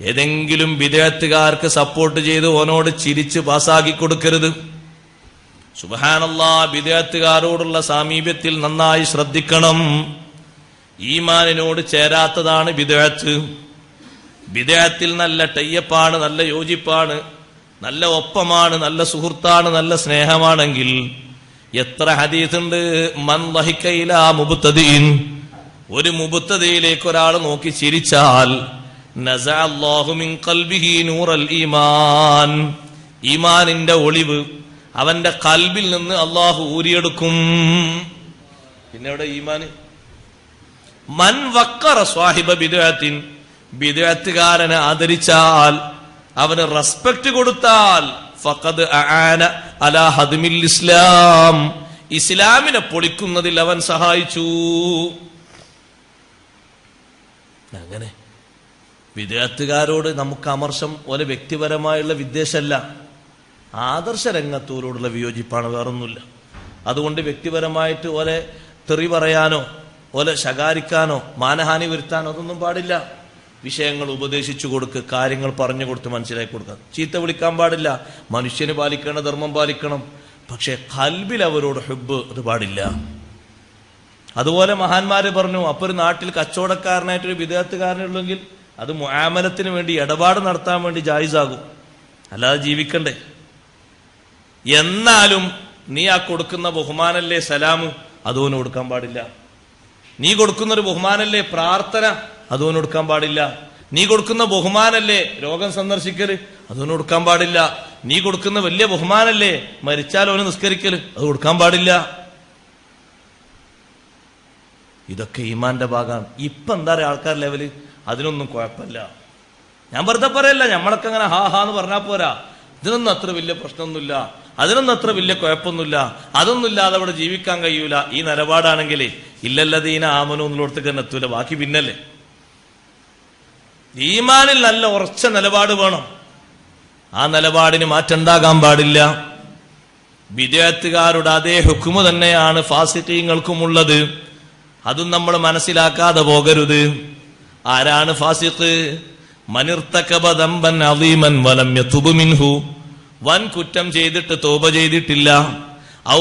ഏതെങ്കിലും വിദേഹത്തുകാർക്ക് സപ്പോർട്ട് ചെയ്ത് ഓനോട് ചിരിച്ച് പാസ്സാക്കി കൊടുക്കരുത്. സുബഹാനല്ലാ വിദേഹത്തുകാരോടുള്ള സാമീപ്യത്തിൽ നന്നായി ശ്രദ്ധിക്കണം. ഈമാനിനോട് ചേരാത്തതാണ് വിദേഹത്ത്. വിദേഹത്തിൽ നല്ല ടയ്യപ്പാണ് നല്ല യോജിപ്പാണ് നല്ല ഒപ്പമാണ് നല്ല സുഹൃത്താണ് നല്ല സ്നേഹമാണെങ്കിൽ എത്ര ഹദീസുണ്ട്? മൻ വഹിക്കയില മുബുത്തതീൻ ഒരു മുബുത്തതയിലേക്ക് ഒരാൾ നോക്കി ചിരിച്ചാൽ ഈമാനിന്റെ ഒളിവ് അവന്റെ കൽബിൽ നിന്ന് അള്ളാഹു ഊരിയെടുക്കും. പിന്നെ എവിടെ ഈമാന്? മൻ വക്കറ സ്വാഹിബ ബിദഅത്തിൻ. ബിദഅത്തുകാരനെ ആദരിച്ചാൽ അവന് റെസ്പെക്ട് കൊടുത്താൽ ഫഖദ് അആന അലാ ഹദ്മിൽ ഇസ്ലാം. ഇസ്ലാമിനെ പൊളിക്കുന്നതിൽ അവൻ സഹായിച്ചു. അങ്ങനെ. വിദേഹത്തുകാരോട് നമുക്ക് അമർഷം ഒരു വ്യക്തിപരമായുള്ള വിദ്വേഷമല്ല. ആദർശ രംഗത്തോരോടുള്ള വിയോജിപ്പാണ് വേറൊന്നുമില്ല. അതുകൊണ്ട് വ്യക്തിപരമായിട്ട് ഓലെ തെറി പറയാനോ ഓലെ ശകാരിക്കാനോ മാനഹാനി വരുത്താനോ അതൊന്നും പാടില്ല. വിഷയങ്ങൾ ഉപദേശിച്ചു കൊടുക്കുക കാര്യങ്ങൾ പറഞ്ഞു കൊടുത്ത് മനസ്സിലാക്കി കൊടുക്കുക ചീത്ത വിളിക്കാൻ പാടില്ല. മനുഷ്യന് പാലിക്കണം ധർമ്മം പാലിക്കണം. പക്ഷെ കൽബിൽ അവരോട് ഹെബ് അത് പാടില്ല. അതുപോലെ മഹാന്മാര് പറഞ്ഞു അപ്പൊ ഒരു നാട്ടിൽ കച്ചവടക്കാരനായിട്ടൊരു വിദേഹത്തുകാരനുള്ളെങ്കിൽ അത് മുആമലത്തിന് വേണ്ടി ഇടപാട് നടത്താൻ വേണ്ടി ജായിസാകും. അല്ലാതെ ജീവിക്കണ്ടേ. എന്നാലും നീ ആ കൊടുക്കുന്ന ബഹുമാനല്ലേ സലാമ് അതോന് കൊടുക്കാൻ പാടില്ല. നീ കൊടുക്കുന്ന ഒരു ബഹുമാനല്ലേ പ്രാർത്ഥന അതോന് കൊടുക്കാൻ പാടില്ല. നീ കൊടുക്കുന്ന ബഹുമാനല്ലേ രോഗം സന്ദർശിക്കൽ അതൊന്നും കൊടുക്കാൻ പാടില്ല. നീ കൊടുക്കുന്ന വലിയ ബഹുമാനല്ലേ മരിച്ചാൽ അവന് നിസ്കരിക്കൽ അത് കൊടുക്കാൻ പാടില്ല. ഇതൊക്കെ ഈമാന്റെ ഭാഗമാണ്. ഇപ്പൊ എന്താ പറയുക ആൾക്കാർ ലെവൽ? അതിനൊന്നും കുഴപ്പമില്ല. ഞാൻ വെറുതെ പറയല്ല നമ്മളൊക്കെ അങ്ങനെ ഹാ ഹാ എന്ന് പറഞ്ഞാൽ പോരാ. ഇതിനൊന്നും അത്ര വലിയ പ്രശ്നമൊന്നുമില്ല. അതിനൊന്നും അത്ര വലിയ കുഴപ്പമൊന്നുമില്ല. അതൊന്നുമില്ലാതെ അവിടെ ജീവിക്കാൻ കഴിയൂല. ഈ നിലപാടാണെങ്കിലേ ഇല്ലല്ലതീന ആമനോ എന്നുള്ളടത്തേക്ക് തന്നെ എത്തൂല. ബാക്കി പിന്നല്ലേ. ഈമാനിൽ നല്ല ഉറച്ച നിലപാട് വേണം. ആ നിലപാടിന് മാറ്റുണ്ടാകാൻ പാടില്ല. വിദേഹത്തുകാരുടെ അതേ ഹുക്കുമ് തന്നെയാണ് ഫാസിക്കീങ്ങൾക്കുമുള്ളത്. അതും നമ്മൾ മനസ്സിലാക്കാതെ പോകരുത്. ആരാണ് ഫാസിഖ്? മനിർത്തകബദമ്പൻ അലീമൻ വലം വൻ കുറ്റം ചെയ്തിട്ട് തോപ ചെയ്തിട്ടില്ല. ഔ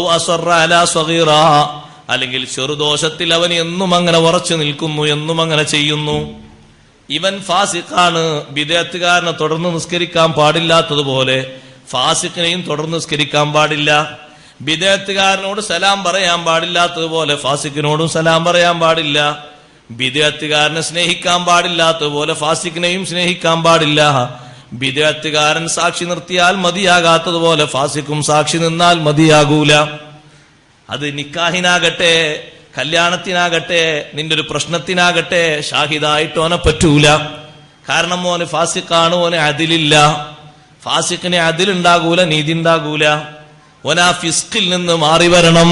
അലാ അല്ലെങ്കിൽ ചെറുദോഷത്തിൽ അവൻ എന്നും അങ്ങനെ ഉറച്ചു നിൽക്കുന്നു എന്നും അങ്ങനെ ചെയ്യുന്നു. ഇവൻ ഫാസിഖാണ് വിദേഹത്തുകാരനെ തുടർന്ന് നിസ്കരിക്കാൻ പാടില്ലാത്തതുപോലെ ഫാസിഖിനെയും തുടർന്ന് നിസ്കരിക്കാൻ പാടില്ല. വിദേഹത്തുകാരനോട് സലാം പറയാൻ പാടില്ലാത്തതുപോലെ ഫാസിഖിനോടും സലാം പറയാൻ പാടില്ല. വിദേഹത്തുകാരനെ സ്നേഹിക്കാൻ പാടില്ലാത്ത പോലെ ഫാസിഖിനെയും സ്നേഹിക്കാൻ പാടില്ല. ബിദത്തുകാരൻ സാക്ഷി നിർത്തിയാൽ മതിയാകാത്തതുപോലെ ഫാസിഖും സാക്ഷി നിന്നാൽ മതിയാകൂല. അത് നിക്കാഹിനാകട്ടെ കല്യാണത്തിനാകട്ടെ നിന്റെ ഒരു പ്രശ്നത്തിനാകട്ടെ ഷാഹിദായിട്ട് ഓനെ പറ്റൂല. കാരണം ഓന് ഫാസിഖാണ് ഓന് അതിലില്ല. ഫാസിഖിന് അതിലുണ്ടാകൂല നീതി ഉണ്ടാകൂല. ഓനാ ഫിസ്കിൽ നിന്ന് മാറി വരണം.